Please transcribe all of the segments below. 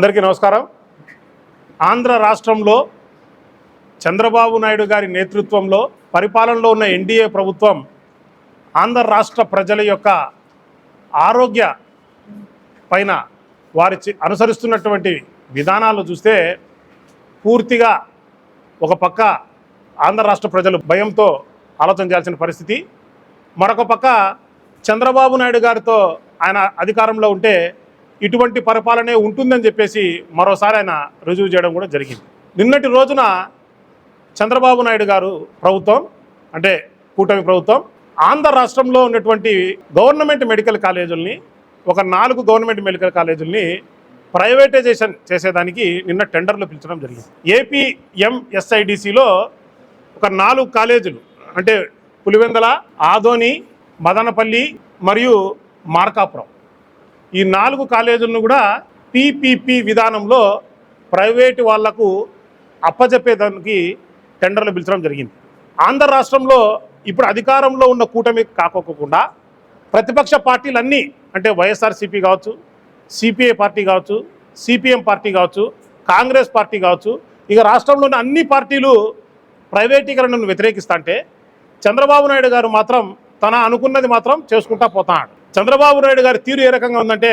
అందరికీ నమస్కారం. ఆంధ్ర రాష్ట్రంలో చంద్రబాబు నాయుడు గారి నేతృత్వంలో పరిపాలనలో ఉన్న ఎన్డీఏ ప్రభుత్వం ఆంధ్ర రాష్ట్ర ప్రజల యొక్క ఆరోగ్య పైన వారి చి- అనుసరిస్తున్నటువంటి విధానాలు చూస్తే పూర్తిగా ఒక పక్క ఆంధ్ర రాష్ట్ర ప్రజలు భయంతో ఆలోచన చేయాల్సిన పరిస్థితి. మరొక పక్క చంద్రబాబు నాయుడు గారితో ఆయన అధికారంలో ఉంటే ఇటువంటి పరిపాలనే ఉంటుందని చెప్పేసి మరోసారి ఆయన రుజువు చేయడం కూడా జరిగింది. నిన్నటి రోజున చంద్రబాబు నాయుడు గారు ప్రభుత్వం అంటే కూటమి ప్రభుత్వం ఆంధ్ర రాష్ట్రంలో ఉన్నటువంటి గవర్నమెంట్ మెడికల్ కాలేజీల్ని ఒక నాలుగు గవర్నమెంట్ మెడికల్ కాలేజీల్ని ప్రైవేటైజేషన్ చేసేదానికి నిన్న టెండర్లు పిలిచడం జరిగింది. ఏపీఎంఎస్ఐడిసిలో ఒక నాలుగు కాలేజీలు అంటే పులివెందల ఆదోని మదనపల్లి మరియు మార్కాపురం. ఈ నాలుగు కాలేజీలను కూడా పీపీపీ విధానంలో ప్రైవేటు వాళ్ళకు అప్పజెప్పేదానికి టెండర్లు పిలిచడం జరిగింది. ఆంధ్ర రాష్ట్రంలో ఇప్పుడు అధికారంలో ఉన్న కూటమి కాకోకుండా ప్రతిపక్ష పార్టీలన్నీ అంటే వైఎస్ఆర్సీపీ కావచ్చు సిపిఐ పార్టీ కావచ్చు సిపిఎం పార్టీ కావచ్చు కాంగ్రెస్ పార్టీ కావచ్చు ఇక రాష్ట్రంలోని అన్ని పార్టీలు ప్రైవేటీకరణను వ్యతిరేకిస్తా అంటే చంద్రబాబు నాయుడు గారు మాత్రం తన అనుకున్నది మాత్రం చేసుకుంటా పోతాడు. చంద్రబాబు నాయుడు గారి తీరు ఏ రకంగా ఉందంటే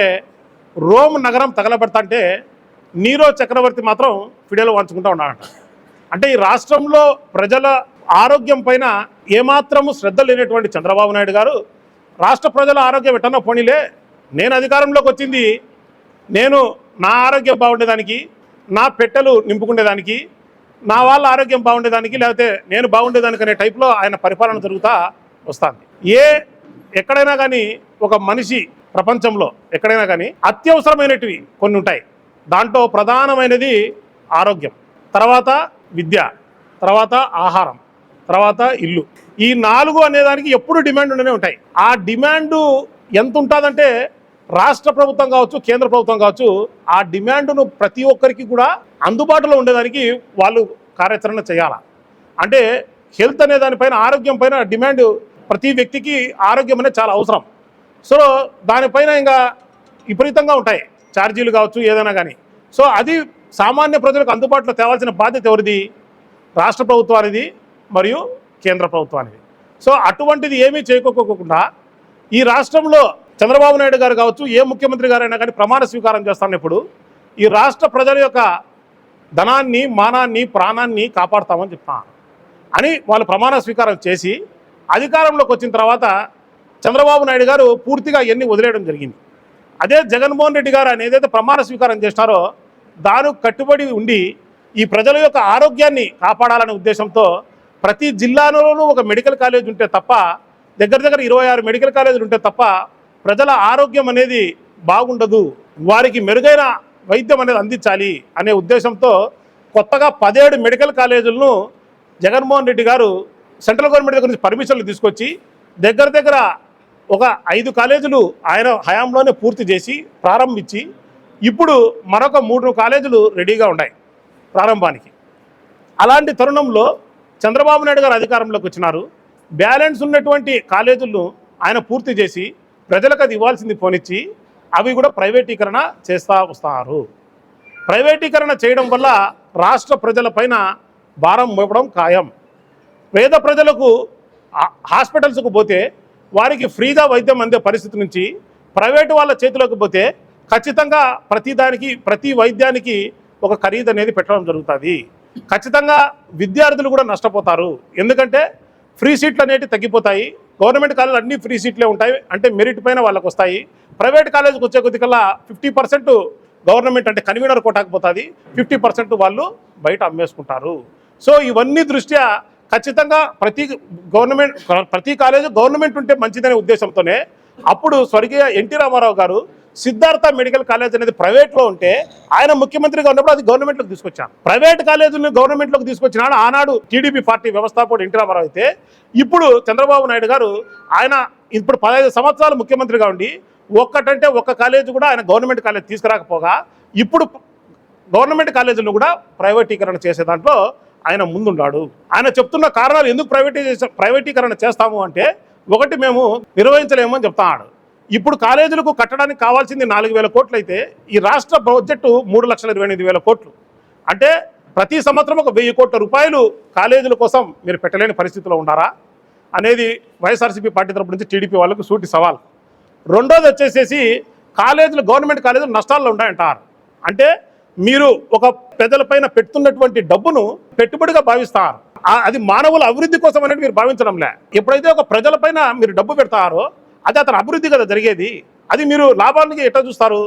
రోమ్ నగరం తగలబెడతాంటే నీరో చక్రవర్తి మాత్రం ఫిడేలో వంచుకుంటూ ఉన్నాడట. అంటే ఈ రాష్ట్రంలో ప్రజల ఆరోగ్యం పైన ఏమాత్రము శ్రద్ధ లేనటువంటి చంద్రబాబు నాయుడు గారు రాష్ట్ర ప్రజల ఆరోగ్యం ఎట్టన్నా పోనీలే నేను అధికారంలోకి వచ్చింది నేను నా ఆరోగ్యం బాగుండేదానికి నా పెట్టెలు నింపుకునేదానికి నా వాళ్ళ ఆరోగ్యం బాగుండేదానికి లేకపోతే నేను బాగుండేదానికి అనే టైప్లో ఆయన పరిపాలన జరుగుతా వస్తాను ఏ ఎక్కడైనా కానీ ఒక మనిషి ప్రపంచంలో ఎక్కడైనా కానీ అత్యవసరమైనటివి కొన్ని ఉంటాయి. దాంట్లో ప్రధానమైనది ఆరోగ్యం తర్వాత విద్య తర్వాత ఆహారం తర్వాత ఇల్లు. ఈ నాలుగు అనేదానికి ఎప్పుడు డిమాండ్ ఉండనే ఉంటాయి. ఆ డిమాండు ఎంత ఉంటుందంటే రాష్ట్ర ప్రభుత్వం కావచ్చు కేంద్ర ప్రభుత్వం కావచ్చు ఆ డిమాండ్ను ప్రతి ఒక్కరికి కూడా అందుబాటులో ఉండేదానికి వాళ్ళు కార్యాచరణ చేయాలి? అంటే హెల్త్ అనే దానిపైన ఆరోగ్యం పైన డిమాండ్ ప్రతి వ్యక్తికి ఆరోగ్యం అనేది చాలా అవసరం. సో దానిపైన ఇంకా విపరీతంగా ఉంటాయి. ఛార్జీలు కావచ్చు ఏదైనా కానీ. సో అది సామాన్య ప్రజలకు అందుబాటులో తేవాల్సిన బాధ్యత ఎవరిది? రాష్ట్ర ప్రభుత్వానిది మరియు కేంద్ర ప్రభుత్వానిది. సో అటువంటిది ఏమీ చేయకోకుండా ఈ రాష్ట్రంలో చంద్రబాబు నాయుడు గారు కావచ్చు ఏ ముఖ్యమంత్రి గారైనా కానీ ప్రమాణ స్వీకారం చేస్తున్నప్పుడు ఈ రాష్ట్ర ప్రజల యొక్క ధనాన్ని మానాన్ని ప్రాణాన్ని కాపాడుతామని చెప్తాను. అని వాళ్ళు ప్రమాణ స్వీకారం చేసి అధికారంలోకి వచ్చిన తర్వాత చంద్రబాబు నాయుడు గారు పూర్తిగా ఇవన్నీ వదిలేయడం జరిగింది. అదే జగన్మోహన్ రెడ్డి గారు ఆయన ఏదైతే ప్రమాణ స్వీకారం చేస్తారో దానికి కట్టుబడి ఉండి ఈ ప్రజల యొక్క ఆరోగ్యాన్ని కాపాడాలనే ఉద్దేశంతో ప్రతి జిల్లాలోనూ ఒక మెడికల్ కాలేజ్ ఉంటే తప్ప దగ్గర దగ్గర ఇరవై ఆరు మెడికల్ కాలేజీలు ఉంటే తప్ప ప్రజల ఆరోగ్యం అనేది బాగుండదు. వారికి మెరుగైన వైద్యం అనేది అందించాలి అనే ఉద్దేశంతో కొత్తగా పదిహేడు మెడికల్ కాలేజీలను జగన్మోహన్ రెడ్డి గారు సెంట్రల్ గవర్నమెంట్ దగ్గర నుంచి పర్మిషన్లు తీసుకొచ్చి దగ్గర దగ్గర ఒక ఐదు కాలేజీలు ఆయన హయాంలోనే పూర్తి చేసి ప్రారంభించి ఇప్పుడు మరొక మూడు కాలేజీలు రెడీగా ఉన్నాయి ప్రారంభానికి. అలాంటి తరుణంలో చంద్రబాబు నాయుడు గారు అధికారంలోకి వచ్చినారు. బ్యాలెన్స్ ఉన్నటువంటి కాలేజీలను ఆయన పూర్తి చేసి ప్రజలకు అది ఇవ్వాల్సింది పోనిచ్చి అవి కూడా ప్రైవేటీకరణ చేస్తూ వస్తారు. ప్రైవేటీకరణ చేయడం వల్ల రాష్ట్ర ప్రజలపైన భారం మోపడం ఖాయం. పేద ప్రజలకు హాస్పిటల్స్కు పోతే వారికి ఫ్రీగా వైద్యం అందే పరిస్థితి నుంచి ప్రైవేటు వాళ్ళ చేతిలోకి పోతే ఖచ్చితంగా ప్రతి దానికి ప్రతి వైద్యానికి ఒక ఖరీదు అనేది పెట్టడం జరుగుతుంది. ఖచ్చితంగా విద్యార్థులు కూడా నష్టపోతారు. ఎందుకంటే ఫ్రీ సీట్లు అనేవి తగ్గిపోతాయి. గవర్నమెంట్ కాలేజీలు అన్ని ఫ్రీ సీట్లే ఉంటాయి. అంటే మెరిట్ పైన వాళ్ళకు వస్తాయి. ప్రైవేట్ కాలేజీకి వచ్చే కొద్దికల్లా ఫిఫ్టీ పర్సెంట్ గవర్నమెంట్ అంటే కన్వీనర్ కోటాకపోతుంది ఫిఫ్టీ పర్సెంట్ వాళ్ళు బయట అమ్మేసుకుంటారు. సో ఇవన్నీ దృష్ట్యా ఖచ్చితంగా ప్రతి గవర్నమెంట్ ప్రతి కాలేజీ గవర్నమెంట్ ఉంటే మంచిదనే ఉద్దేశంతోనే అప్పుడు స్వర్గీయ ఎన్టీ రామారావు గారు సిద్ధార్థ మెడికల్ కాలేజ్ అనేది ప్రైవేట్లో ఉంటే ఆయన ముఖ్యమంత్రిగా ఉన్నప్పుడు అది గవర్నమెంట్లోకి తీసుకొచ్చాను ప్రైవేట్ కాలేజీలను గవర్నమెంట్లోకి తీసుకొచ్చినాడు. ఆనాడు టీడీపీ పార్టీ వ్యవస్థాపకుడు ఎన్టీ రామారావు అయితే ఇప్పుడు చంద్రబాబు నాయుడు గారు ఆయన ఇప్పుడు పదహైదు సంవత్సరాలు ముఖ్యమంత్రిగా ఉండి ఒక్కటంటే ఒక్క కాలేజీ కూడా ఆయన గవర్నమెంట్ కాలేజ్ తీసుకురాకపోగా ఇప్పుడు గవర్నమెంట్ కాలేజీలను కూడా ప్రైవేటీకరణ చేసే దాంట్లో ఆయన ముందున్నాడు ఆయన చెప్తున్న కారణాలు ఎందుకు ప్రైవేటైజేషన్ ప్రైవేటీకరణ చేస్తాము అంటే ఒకటి మేము నిర్వహించలేము అని చెప్తాడు. ఇప్పుడు కాలేజీలకు కట్టడానికి కావాల్సింది నాలుగు వేల కోట్లు అయితే ఈ రాష్ట్ర బడ్జెట్ మూడు లక్షల ఇరవై ఎనిమిది వేల కోట్లు. అంటే ప్రతి సంవత్సరం ఒక వెయ్యి కోట్ల రూపాయలు కాలేజీల కోసం మీరు పెట్టలేని పరిస్థితిలో ఉన్నారా? అనేది వైఎస్ఆర్సీపీ పార్టీ తరపు నుంచి టీడీపీ వాళ్ళకు సూటి సవాల్. రెండోది వచ్చేసేసి కాలేజీలు గవర్నమెంట్ కాలేజీలు నష్టాల్లో ఉంటాయంటారు అంటే మీరు ఒక ప్రజలపైన పెడుతున్నటువంటి డబ్బును పెట్టుబడిగా భావిస్తారు. అది మానవుల అభివృద్ధి కోసం అనేది మీరు భావించడంలే. ఎప్పుడైతే ఒక ప్రజలపైన మీరు డబ్బు పెడతారో అది అతని అభివృద్ధి కదా జరిగేది. అది మీరు లాభానికి ఎట్లా చూస్తారు?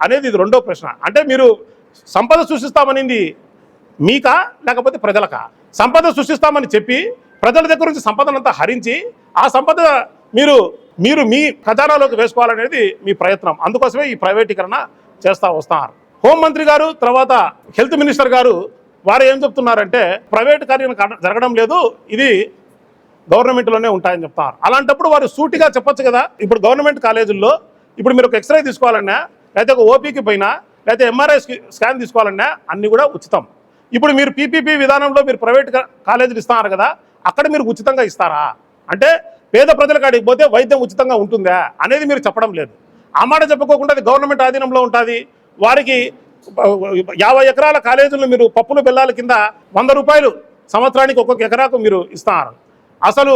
అనేది ఇది రెండో ప్రశ్న. అంటే మీరు సంపద సృష్టిస్తామనింది మీకా లేకపోతే ప్రజలకా? సంపద సృష్టిస్తామని చెప్పి ప్రజల దగ్గర నుంచి సంపదనంతా హరించి ఆ సంపద మీరు మీరు మీ ఖజానాలోకి వేసుకోవాలనేది మీ ప్రయత్నం. అందుకోసమే ఈ ప్రైవేటీకరణ చేస్తూ వస్తున్నారు హోంమంత్రి గారు తర్వాత హెల్త్ మినిస్టర్ గారు వారు ఏం చెప్తున్నారంటే ప్రైవేట్ కార్యం జరగడం లేదు ఇది గవర్నమెంట్లోనే ఉంటాయని చెప్తారు. అలాంటప్పుడు వారు సూటిగా చెప్పొచ్చు కదా ఇప్పుడు గవర్నమెంట్ కాలేజీల్లో ఇప్పుడు మీరు ఒక ఎక్స్రే తీసుకోవాలన్నా లేకపోతే ఒక ఓపీకి పోయినా లేకపోతే ఎంఆర్ఐ స్కాన్ తీసుకోవాలన్నా అన్నీ కూడా ఉచితం. ఇప్పుడు మీరు పీపీపీ విధానంలో మీరు ప్రైవేట్ కాలేజీలు ఇస్తున్నారు కదా అక్కడ మీరు ఉచితంగా ఇస్తారా? అంటే పేద ప్రజల కాడికి పోతే వైద్యం ఉచితంగా ఉంటుందా? అనేది మీరు చెప్పడం లేదు. ఆ మాట చెప్పుకోకుండా అది గవర్నమెంట్ ఆధీనంలో ఉంటుంది. వారికి యాభై ఎకరాల కాలేజీలో మీరు పప్పులు బెల్లాల కింద వంద రూపాయలు సంవత్సరానికి ఒక్కొక్క ఎకరాకు మీరు ఇస్తున్నారు. అసలు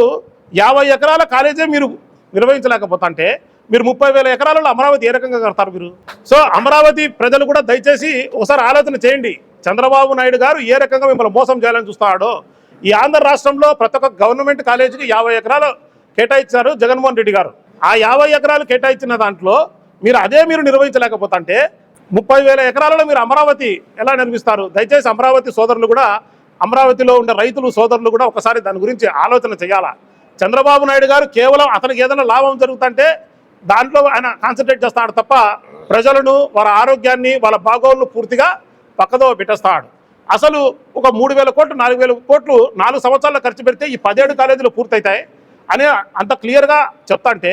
యాభై ఎకరాల కాలేజే మీరు నిర్వహించలేకపోతుంటే మీరు ముప్పై వేల ఎకరాలలో అమరావతి ఏ రకంగా కడతారు మీరు? సో అమరావతి ప్రజలు కూడా దయచేసి ఒకసారి ఆలోచన చేయండి. చంద్రబాబు నాయుడు గారు ఏ రకంగా మిమ్మల్ని మోసం చేయాలని చూస్తాడో. ఈ ఆంధ్ర రాష్ట్రంలో ప్రతి ఒక్క గవర్నమెంట్ కాలేజీకి యాభై ఎకరాలు కేటాయించారు జగన్మోహన్ రెడ్డి గారు. ఆ యాభై ఎకరాలు కేటాయించిన దాంట్లో మీరు అదే మీరు నిర్వహించలేకపోతుంటే ముప్పై వేల ఎకరాలలో మీరు అమరావతి ఎలా నిర్మిస్తారు? దయచేసి అమరావతి సోదరులు కూడా అమరావతిలో ఉండే రైతులు సోదరులు కూడా ఒకసారి దాని గురించి ఆలోచన చేయాలా? చంద్రబాబు నాయుడు గారు కేవలం అతనికి ఏదైనా లాభం జరుగుతుంటే దాంట్లో ఆయన కాన్సన్ట్రేట్ చేస్తాడు తప్ప ప్రజలను వారి ఆరోగ్యాన్ని వాళ్ళ బాగోళ్ళు పూర్తిగా పక్కదో పెట్టేస్తాడు. అసలు ఒక మూడు వేల కోట్లు నాలుగు వేల కోట్లు నాలుగు సంవత్సరాల ఖర్చు పెడితే ఈ పదిహేడు కాలేజీలు పూర్తవుతాయి అని అంత క్లియర్గా చెప్తా అంటే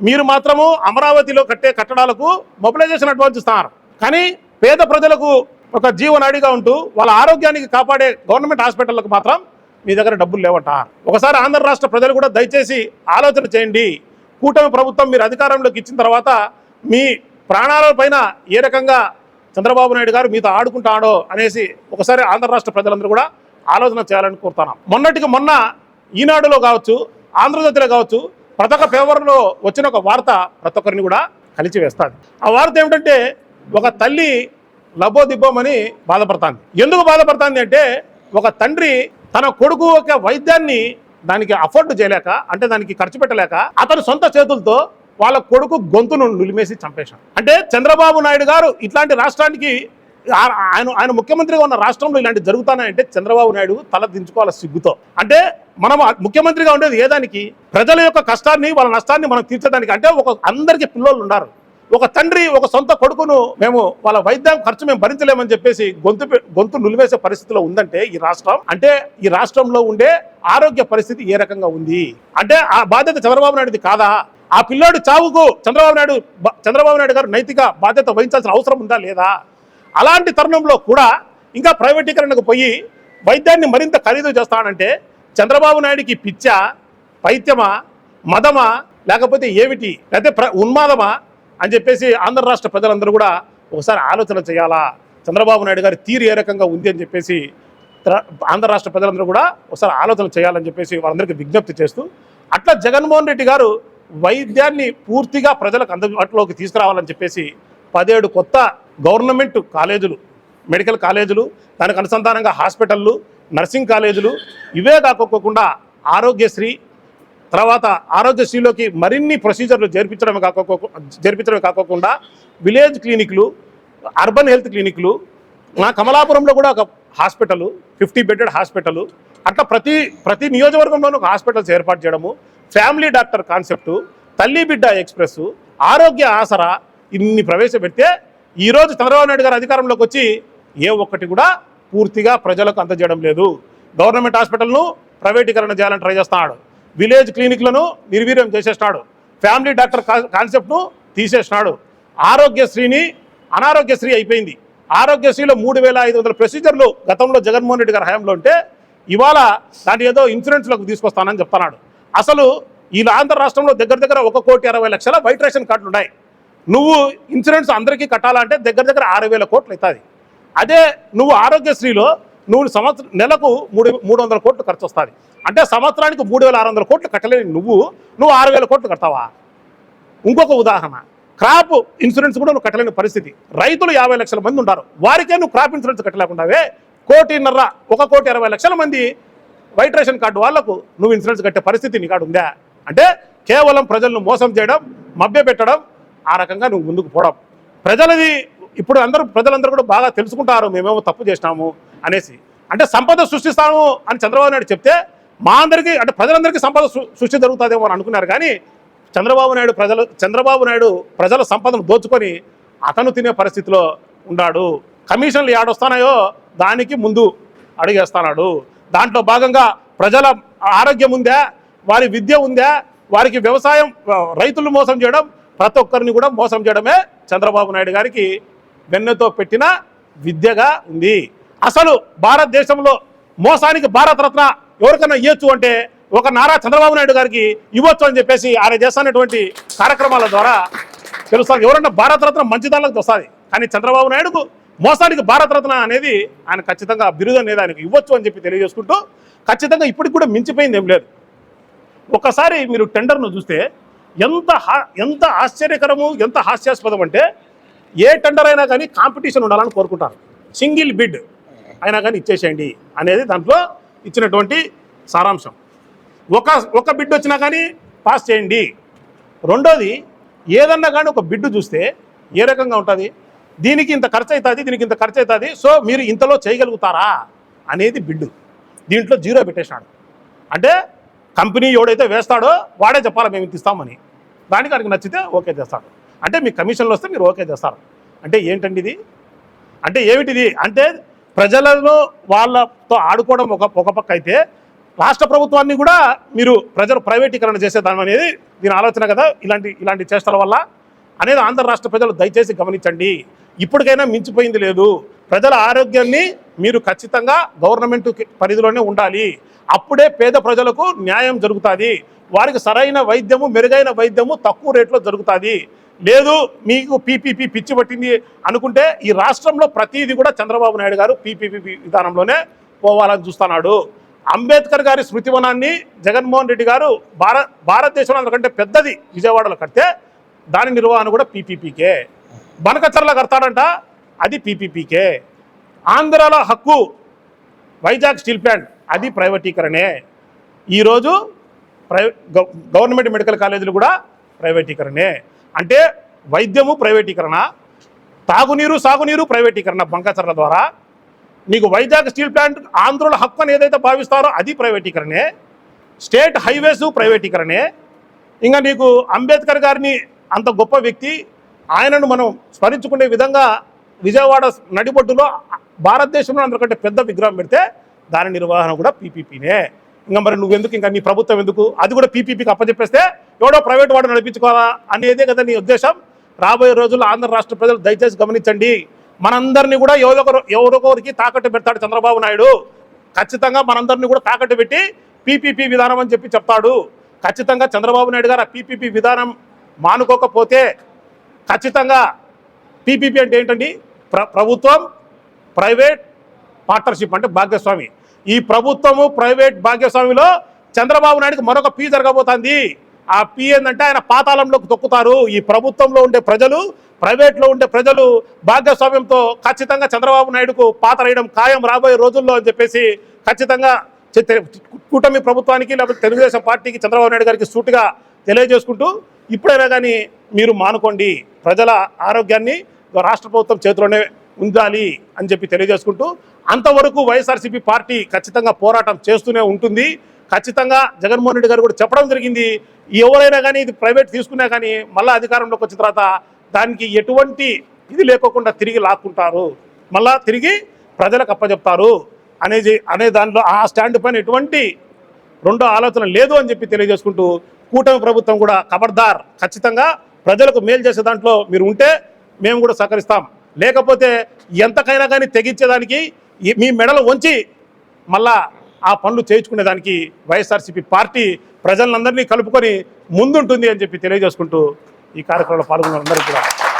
మీరు మాత్రము అమరావతిలో కట్టే కట్టడాలకు మొబిలైజేషన్ అడ్వాన్స్ ఇస్తున్నారు. కానీ పేద ప్రజలకు ఒక జీవనాడిగా ఉంటూ వాళ్ళ ఆరోగ్యానికి కాపాడే గవర్నమెంట్ హాస్పిటళ్ళకు మాత్రం మీ దగ్గర డబ్బులు లేవట. ఒకసారి ఆంధ్ర రాష్ట్ర ప్రజలు కూడా దయచేసి ఆలోచన చేయండి. కూటమి ప్రభుత్వం మీరు అధికారంలోకి ఇచ్చిన తర్వాత మీ ప్రాణాల పైన ఏ రకంగా చంద్రబాబు నాయుడు గారు మీతో ఆడుకుంటాడో అనేసి ఒకసారి ఆంధ్ర రాష్ట్ర ప్రజలందరూ కూడా ఆలోచన చేయాలని కోరుతున్నాం. మొన్నటికి మొన్న ఈనాడులో కావచ్చు ఆంధ్రజ్యోతిలో కావచ్చు ప్రతి ఒక్క పేపర్లో వచ్చిన ఒక వార్త ప్రతి ఒక్కరిని కూడా కలిచి వేస్తుంది ఆ వార్త ఏమిటంటే ఒక తల్లి లబోదిబ్బోమని బాధపడుతుంది. ఎందుకు బాధపడుతుంది అంటే ఒక తండ్రి తన కొడుకు ఒక వైద్యాన్ని దానికి అఫోర్డ్ చేయలేక అంటే దానికి ఖర్చు పెట్టలేక అతను సొంత చేతులతో వాళ్ళ కొడుకు గొంతును నులిమేసి చంపేశాడు. అంటే చంద్రబాబు నాయుడు గారు ఇట్లాంటి రాష్ట్రానికి ఆయన ఆయన ముఖ్యమంత్రిగా ఉన్న రాష్ట్రంలో ఇలాంటి జరుగుతానంటే చంద్రబాబు నాయుడు తల దించుకోవాలి సిగ్గుతో. అంటే మనం ముఖ్యమంత్రిగా ఉండేది ఏ దానికి? ప్రజల యొక్క కష్టాన్ని వాళ్ళ నష్టాన్ని మనం తీర్చడానికి. అంటే ఒక అందరికీ పిల్లలు ఉన్నారు ఒక తండ్రి ఒక సొంత కొడుకును మేము వాళ్ళ వైద్యం ఖర్చు మేము భరించలేమని చెప్పేసి గొంతు గొంతు నులివేసే పరిస్థితిలో ఉందంటే ఈ రాష్ట్రం అంటే ఈ రాష్ట్రంలో ఉండే ఆరోగ్య పరిస్థితి ఏ రకంగా ఉంది? అంటే ఆ బాధ్యత చంద్రబాబు నాయుడుది కాదా? ఆ పిల్లాడు చావుకు చంద్రబాబు నాయుడు చంద్రబాబు నాయుడు గారు నైతిక బాధ్యత వహించాల్సిన అవసరం ఉందా లేదా? అలాంటి తరుణంలో కూడా ఇంకా ప్రైవేటీకరణకు పోయి వైద్యాన్ని మరింత ఖరీదు చేస్తానంటే చంద్రబాబు నాయుడికి పిచ్చ పైత్యమా మదమా లేకపోతే ఏమిటి? లేకపోతే ప్ర ఉన్మాదమా? అని చెప్పేసి ఆంధ్ర రాష్ట్ర ప్రజలందరూ కూడా ఒకసారి ఆలోచన చేయాలా? చంద్రబాబు నాయుడు గారి తీరు ఏ రకంగా ఉంది అని చెప్పేసి ఆంధ్ర రాష్ట్ర ప్రజలందరూ కూడా ఒకసారి ఆలోచన చేయాలని చెప్పేసి వారందరికీ విజ్ఞప్తి చేస్తూ అట్లా జగన్మోహన్ రెడ్డి గారు వైద్యాన్ని పూర్తిగా ప్రజలకు అందుబాటులోకి తీసుకురావాలని చెప్పేసి పదిహేడు కొత్త గవర్నమెంట్ కాలేజీలు మెడికల్ కాలేజీలు దానికి అనుసంధానంగా హాస్పిటళ్ళు నర్సింగ్ కాలేజీలు ఇవే కాకోకుండా ఆరోగ్యశ్రీ తర్వాత ఆరోగ్యశ్రీలోకి మరిన్ని ప్రొసీజర్లు జరిపించడమే కాకో జరిపించడమే కాకోకుండా విలేజ్ క్లినిక్లు అర్బన్ హెల్త్ క్లినిక్లు మా కమలాపురంలో కూడా ఒక హాస్పిటల్ ఫిఫ్టీ బెడెడ్ హాస్పిటల్ అట్లా ప్రతి ప్రతి నియోజకవర్గంలోనూ ఒక హాస్పిటల్స్ ఏర్పాటు చేయడము ఫ్యామిలీ డాక్టర్ కాన్సెప్టు తల్లి బిడ్డ ఎక్స్ప్రెస్ ఆరోగ్య ఆసరా ఇన్ని ప్రవేశపెడితే ఈరోజు చంద్రబాబు నాయుడు గారు అధికారంలోకి వచ్చి ఏ ఒక్కటి కూడా పూర్తిగా ప్రజలకు అందజేయడం లేదు. గవర్నమెంట్ హాస్పిటల్ను ప్రైవేటీకరణ చేయాలని ట్రై చేస్తున్నాడు విలేజ్ క్లినిక్లను నిర్వీర్యం చేసేసినాడు. ఫ్యామిలీ డాక్టర్ కా- కాన్సెప్ట్ను తీసేసినాడు. ఆరోగ్యశ్రీని అనారోగ్యశ్రీ అయిపోయింది. ఆరోగ్యశ్రీలో మూడు వేల ఐదు వందల ప్రొసీజర్లు గతంలో జగన్మోహన్ రెడ్డి గారి హయాంలో ఉంటే ఇవాళ దాన్ని ఏదో ఇన్సూరెన్స్లకు తీసుకొస్తానని చెప్తున్నాడు. అసలు ఈ ఆంధ్ర రాష్ట్రంలో దగ్గర దగ్గర ఒక కోటి అరవై లక్షల వైట్ రేషన్ కార్డులు ఉన్నాయి. నువ్వు ఇన్సూరెన్స్ అందరికీ కట్టాలంటే దగ్గర దగ్గర ఆరు వేల కోట్లు అవుతుంది. అదే నువ్వు ఆరోగ్యశ్రీలో నువ్వు సంవత్సరం నెలకు మూడు మూడు వందల కోట్లు ఖర్చు వస్తుంది అంటే సంవత్సరానికి మూడు వేల ఆరు వందల కోట్లు కట్టలేని నువ్వు నువ్వు ఆరు వేల కోట్లు కడతావా? ఇంకొక ఉదాహరణ. క్రాప్ ఇన్సూరెన్స్ కూడా నువ్వు కట్టలేని పరిస్థితి. రైతులు యాభై లక్షల మంది ఉంటారు. వారికే నువ్వు క్రాప్ ఇన్సూరెన్స్ కట్టలేకుండావే. కోటిన్నర ఒక కోటి ఇరవై లక్షల మంది వైట్ రేషన్ కార్డు వాళ్ళకు నువ్వు ఇన్సూరెన్స్ కట్టే పరిస్థితి నీకాడు ఉందా? అంటే కేవలం ప్రజలను మోసం చేయడం మభ్య పెట్టడం ఆ రకంగా నువ్వు ముందుకు పోవడం. ప్రజలది ఇప్పుడు అందరూ ప్రజలందరూ కూడా బాగా తెలుసుకుంటారు మేమేమో తప్పు చేసినాము అనేసి. అంటే సంపద సృష్టిస్తాము అని చంద్రబాబు నాయుడు చెప్తే మా అందరికీ అంటే ప్రజలందరికీ సంపద సృష్టి జరుగుతుందేమో అని అనుకున్నారు. కానీ చంద్రబాబు నాయుడు ప్రజలు చంద్రబాబు నాయుడు ప్రజల సంపదను దోచుకొని అతను తినే పరిస్థితిలో ఉన్నాడు. కమిషన్లు ఏడొస్తానాయో దానికి ముందు అడిగేస్తున్నాడు దాంట్లో భాగంగా ప్రజల ఆరోగ్యం ఉందా వారి విద్య ఉందా వారికి వ్యవసాయం రైతులు మోసం చేయడం ప్రతి ఒక్కరిని కూడా మోసం చేయడమే చంద్రబాబు నాయుడు గారికి వెన్నెతో పెట్టిన విద్యగా ఉంది. అసలు భారతదేశంలో మోసానికి భారతరత్న ఎవరికైనా ఇవ్వచ్చు అంటే ఒక నారా చంద్రబాబు నాయుడు గారికి ఇవ్వచ్చు అని చెప్పేసి ఆయన చేస్తున్నటువంటి కార్యక్రమాల ద్వారా తెలుస్తారు ఎవరన్నా భారతరత్న మంచిదానికి వస్తుంది. కానీ చంద్రబాబు నాయుడుకు మోసానికి భారతరత్న అనేది ఆయన ఖచ్చితంగా బిరుదు అనేది ఆయనకు ఇవ్వచ్చు అని చెప్పి తెలియజేసుకుంటూ ఖచ్చితంగా ఇప్పటికి కూడా మించిపోయింది ఏం లేదు. ఒకసారి మీరు టెండర్ను చూస్తే ఎంత హా- ఎంత ఆశ్చర్యకరము ఎంత హాస్యాస్పదం అంటే ఏ టెండర్ అయినా కానీ కాంపిటీషన్ ఉండాలని కోరుకుంటారు. Single bid. అయినా కానీ ఇచ్చేసేయండి అనేది దాంట్లో ఇచ్చినటువంటి సారాంశం. ఒక ఒక బిడ్ వచ్చినా కానీ పాస్ చేయండి. రెండోది ఏదన్నా కానీ ఒక బిడ్డు చూస్తే ఏ రకంగా ఉంటుంది? దీనికి ఇంత ఖర్చు అవుతుంది దీనికి ఇంత ఖర్చు అవుతుంది సో మీరు ఇంతలో చేయగలుగుతారా అనేది బిడ్డు దీంట్లో జీరో పెట్టేసినాడు అంటే కంపెనీ ఎవడైతే వేస్తాడో వాడే చెప్పాలి మేము ఇంత ఇస్తామని. దానికి అడిగి నచ్చితే ఓకే చేస్తాడు. అంటే మీ కమిషన్లు వస్తే మీరు ఓకే చేస్తారు. అంటే ఏంటండి ఇది? అంటే ఏమిటిది? అంటే ప్రజలను వాళ్ళతో ఆడుకోవడం ఒక ఒక పక్క అయితే రాష్ట్ర ప్రభుత్వాన్ని కూడా మీరు ప్రజలు ప్రైవేటీకరణ చేసేదాం అనేది దీని ఆలోచన కదా? ఇలాంటి ఇలాంటి చేష్టల వల్ల అనేది ఆంధ్ర రాష్ట్ర ప్రజలు దయచేసి గమనించండి. ఇప్పటికైనా మించిపోయింది లేదు. ప్రజల ఆరోగ్యాన్ని మీరు ఖచ్చితంగా గవర్నమెంట్ పరిధిలోనే ఉండాలి. అప్పుడే పేద ప్రజలకు న్యాయం జరుగుతుంది. వారికి సరైన వైద్యము మెరుగైన వైద్యము తక్కువ రేట్లో జరుగుతుంది. లేదు మీకు పీపీపీ పిచ్చి పట్టింది అనుకుంటే ఈ రాష్ట్రంలో ప్రతిదీ కూడా చంద్రబాబు నాయుడు గారు పీపీపీ విధానంలోనే పోవాలని చూస్తున్నాడు. అంబేద్కర్ గారి స్మృతివనాన్ని జగన్మోహన్ రెడ్డి గారు భారత భారతదేశంలో అందుకంటే పెద్దది విజయవాడలో కడితే దాని నిర్వహణ కూడా పీపీపీకే. బనకచర్ల కడతాడంట అది పీపీపీకే. ఆంధ్రాలో హక్కు వైజాగ్ స్టీల్ ప్లాంట్ అది ప్రైవేటీకరణే. ఈరోజు ప్రై గవర్నమెంట్ మెడికల్ కాలేజీలు కూడా ప్రైవేటీకరణే. అంటే వైద్యము ప్రైవేటీకరణ తాగునీరు సాగునీరు ప్రైవేటీకరణ బంకచర్ల ద్వారా. నీకు వైజాగ్ స్టీల్ ప్లాంట్ ఆంధ్రుల హక్కు అని ఏదైతే భావిస్తారో అది ప్రైవేటీకరణే. State highways ప్రైవేటీకరణే. ఇంకా నీకు అంబేద్కర్ గారిని అంత గొప్ప వ్యక్తి ఆయనను మనం స్మరించుకునే విధంగా విజయవాడ నడిబొడ్డులో భారతదేశంలో అందరికంటే పెద్ద విగ్రహం పెడితే దాని నిర్వహణ కూడా పీపీపీనే. ఇంకా మరి నువ్వు ఎందుకు ఇంకా నీ ప్రభుత్వం ఎందుకు? అది కూడా పీపీపీకి అప్పచెప్పేస్తే ఎవడో ప్రైవేట్ వాడు నడిపించుకోవాలా అనేదే కదా నీ ఉద్దేశం. రాబోయే రోజుల్లో ఆంధ్ర రాష్ట్ర ప్రజలు దయచేసి గమనించండి. మనందరినీ కూడా ఎవరొకరు ఎవరొకరికి తాకట్టు పెడతాడు చంద్రబాబు నాయుడు. ఖచ్చితంగా మనందరినీ కూడా తాకట్టు పెట్టి పీపీపీ విధానం అని చెప్పి చెప్తాడు. ఖచ్చితంగా చంద్రబాబు నాయుడు గారు ఆ పీపీపీ విధానం మానుకోకపోతే ఖచ్చితంగా పీపీపీ అంటే ఏంటండి? ప్ర ప్రభుత్వం ప్రైవేట్ పార్ట్నర్షిప్ అంటే భాగ్యస్వామి ఈ ప్రభుత్వము ప్రైవేట్ భాగ్యస్వామిలో చంద్రబాబు నాయుడుకి మరొక పీ జరగబోతుంది. ఆ పీ ఏంటంటే ఆయన పాతాళంలోకి తొక్కుతారు. ఈ ప్రభుత్వంలో ఉండే ప్రజలు ప్రైవేట్లో ఉండే ప్రజలు భాగ్యస్వామ్యంతో ఖచ్చితంగా చంద్రబాబు నాయుడుకు పాతరేయడం ఖాయం రాబోయే రోజుల్లో అని చెప్పేసి ఖచ్చితంగా కూటమి ప్రభుత్వానికి లేకపోతే తెలుగుదేశం పార్టీకి చంద్రబాబు నాయుడు గారికి సూటుగా తెలియజేసుకుంటూ ఇప్పుడైనా కానీ మీరు మానుకోండి. ప్రజల ఆరోగ్యాన్ని రాష్ట్ర ప్రభుత్వం చేతిలోనే ఉండాలి అని చెప్పి తెలియజేసుకుంటూ అంతవరకు వైఎస్ఆర్సీపీ పార్టీ ఖచ్చితంగా పోరాటం చేస్తూనే ఉంటుంది. ఖచ్చితంగా జగన్మోహన్ రెడ్డి గారు కూడా చెప్పడం జరిగింది. ఎవరైనా కానీ ఇది ప్రైవేట్ తీసుకున్నా కానీ మళ్ళీ అధికారంలోకి వచ్చిన తర్వాత దానికి ఎటువంటి ఇది లేకోకుండా తిరిగి లాక్కుంటారు. మళ్ళా తిరిగి ప్రజలకు అప్పచెప్తారు అనేది అనే దానిలో ఆ స్టాండ్ పైన ఎటువంటి రెండో ఆలోచన లేదు అని చెప్పి తెలియజేసుకుంటూ కూటమి ప్రభుత్వం కూడా ఖబర్దార్ ఖచ్చితంగా ప్రజలకు మేలు చేసే దాంట్లో మీరు ఉంటే మేము కూడా సహకరిస్తాం. లేకపోతే ఎంతకైనా కానీ తెగించేదానికి మీ మెడలు వంచి మళ్ళా ఆ పనులు చేయించుకునేదానికి వైఎస్ఆర్సీపీ పార్టీ ప్రజలందరినీ కలుపుకొని ముందుంటుంది అని చెప్పి తెలియజేసుకుంటూ ఈ కార్యక్రమంలో పాల్గొన్న అందరికీ కూడా